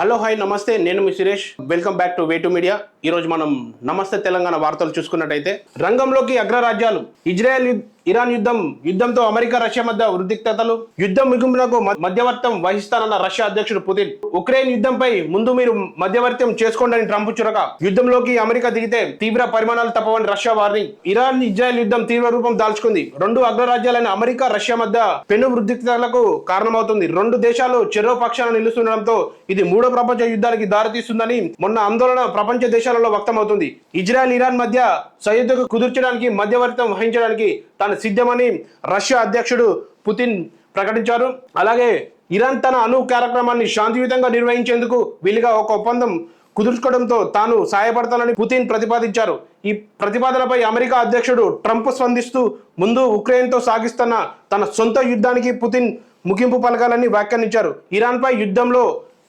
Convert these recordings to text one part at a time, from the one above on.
Hello hi నమస్తే. నేను మీ Suresh. Welcome back to way to media ఈ రోజు మనం నమస్తే తెలంగాణ వార్తలు చూసుకున్నట్టయితే రంగంలోకి అగ్రరాజ్యాలు. ఇజ్రాయెల్ ఇరాన్ యుద్ధం యుద్ధంతో అమెరికా రష్యా మధ్య ఉద్రిక్తతలు యుద్ధం ముగింపునకు మధ్యవర్తం వహిస్తానన్న రష్యా అధ్యక్షుడు పుతిన్. ఉక్రెయిన్ యుద్ధంపై ముందు మీరు మధ్యవర్తం చేసుకోండి ట్రంప్ చురక యుద్ధంలోకి అమెరికా దిగితే తీవ్ర పరిమాణాలు తప్పవని రష్యా వార్నింగ్. ఇరాన్ ఇజ్రాయెల్ యుద్ధం తీవ్ర రూపం దాల్చుకుంది. రెండు అగ్రరాజ్యాలైన అమెరికా రష్యా మధ్య పెను వృద్ధిక్తలకు కారణమవుతుంది. రెండు దేశాలు చెరో పక్షాన నిలుస్తుండడంతో ఇది మూడో ప్రపంచ యుద్ధానికి దారితీస్తుందని మొన్న ఆందోళన ప్రపంచ దేశాలలో వ్యక్తమవుతుంది. ఇజ్రాయెల్ ఇరాన్ మధ్య సయోధ్యకు కుదుర్చడానికి మధ్యవర్తం వహించడానికి తాను సిద్ధమని రష్యా అధ్యక్షుడు పుతిన్ ప్రకటించారు. అలాగే ఇరాన్ తన అణు కార్యక్రమాన్ని శాంతియుతంగా నిర్వహించేందుకు వీలుగా ఒక ఒప్పందం కుదుర్చుకోవడంతో తాను సాయపడతానని పుతిన్ ప్రతిపాదించారు. ఈ ప్రతిపాదనపై అమెరికా అధ్యక్షుడు ట్రంప్ స్పందిస్తూ ముందు ఉక్రెయిన్తో సాగిస్తున్న తన సొంత యుద్ధానికి పుతిన్ ముగింపు పలకాలని వ్యాఖ్యానించారు. ఇరాన్పై యుద్ధంలో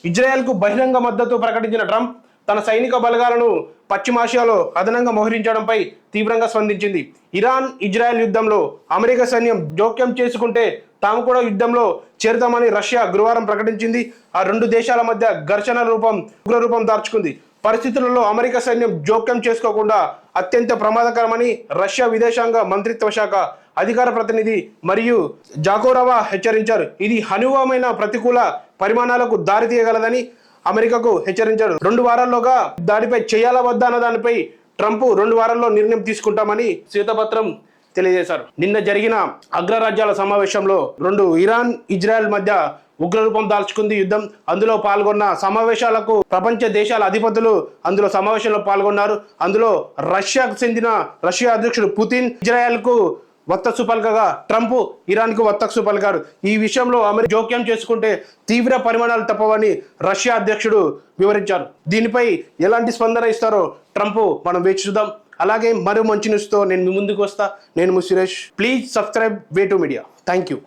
ఇజ్రాయెల్కు బహిరంగ మద్దతు ప్రకటించిన ట్రంప్ తన సైనిక బలగాలను పశ్చిమాసియాలో అదనంగా మోహరించడంపై తీవ్రంగా స్పందించింది. ఇరాన్ ఇజ్రాయెల్ యుద్ధంలో అమెరికా సైన్యం జోక్యం చేసుకుంటే తాము కూడా యుద్ధంలో చేరుతామని రష్యా గురువారం ప్రకటించింది. ఆ రెండు దేశాల మధ్య ఘర్షణ రూపం ఉగ్ర రూపం దార్చుకుంది పరిస్థితులలో అమెరికా సైన్యం జోక్యం చేసుకోకుండా అత్యంత ప్రమాదకరమని రష్యా విదేశాంగ మంత్రిత్వ శాఖ అధికార ప్రతినిధి మరియు జాకోరవా హెచ్చరించారు. ఇది హనువమైన ప్రతికూల పరిమాణాలకు దారితీయగలదని అమెరికాకు హెచ్చరించారు. రెండు వారాల్లోగా దాడిపై చేయాలా వద్దా అన్న దానిపై ట్రంప్ రెండు వారాల్లో నిర్ణయం తీసుకుంటామని శ్వేతపత్రం తెలియజేశారు. నిన్న జరిగిన అగ్రరాజ్యాల సమావేశంలో రెండు ఇరాన్ ఇజ్రాయెల్ మధ్య ఉగ్రరూపం దాల్చుకుంది యుద్ధం. అందులో పాల్గొన్న సమావేశాలకు ప్రపంచ దేశాల అధిపతులు అందులో సమావేశంలో పాల్గొన్నారు. అందులో రష్యాకు చెందిన రష్యా అధ్యక్షుడు పుతిన్ ఇజ్రాయెల్కు వత్తసు పలకగా ట్రంప్ ఇరాన్కు వత్తసు పలికారు. ఈ విషయంలో అమెరికా జోక్యం చేసుకుంటే తీవ్ర పరిమాణాలు తప్పవని రష్యా అధ్యక్షుడు వివరించారు. దీనిపై ఎలాంటి స్పందన ఇస్తారో ట్రంప్ మనం వేచి చూద్దాం. అలాగే మరో మంచి న్యూస్తో నేను ముందుకు వస్తా. నేను Suresh. Please subscribe way to media. Thank you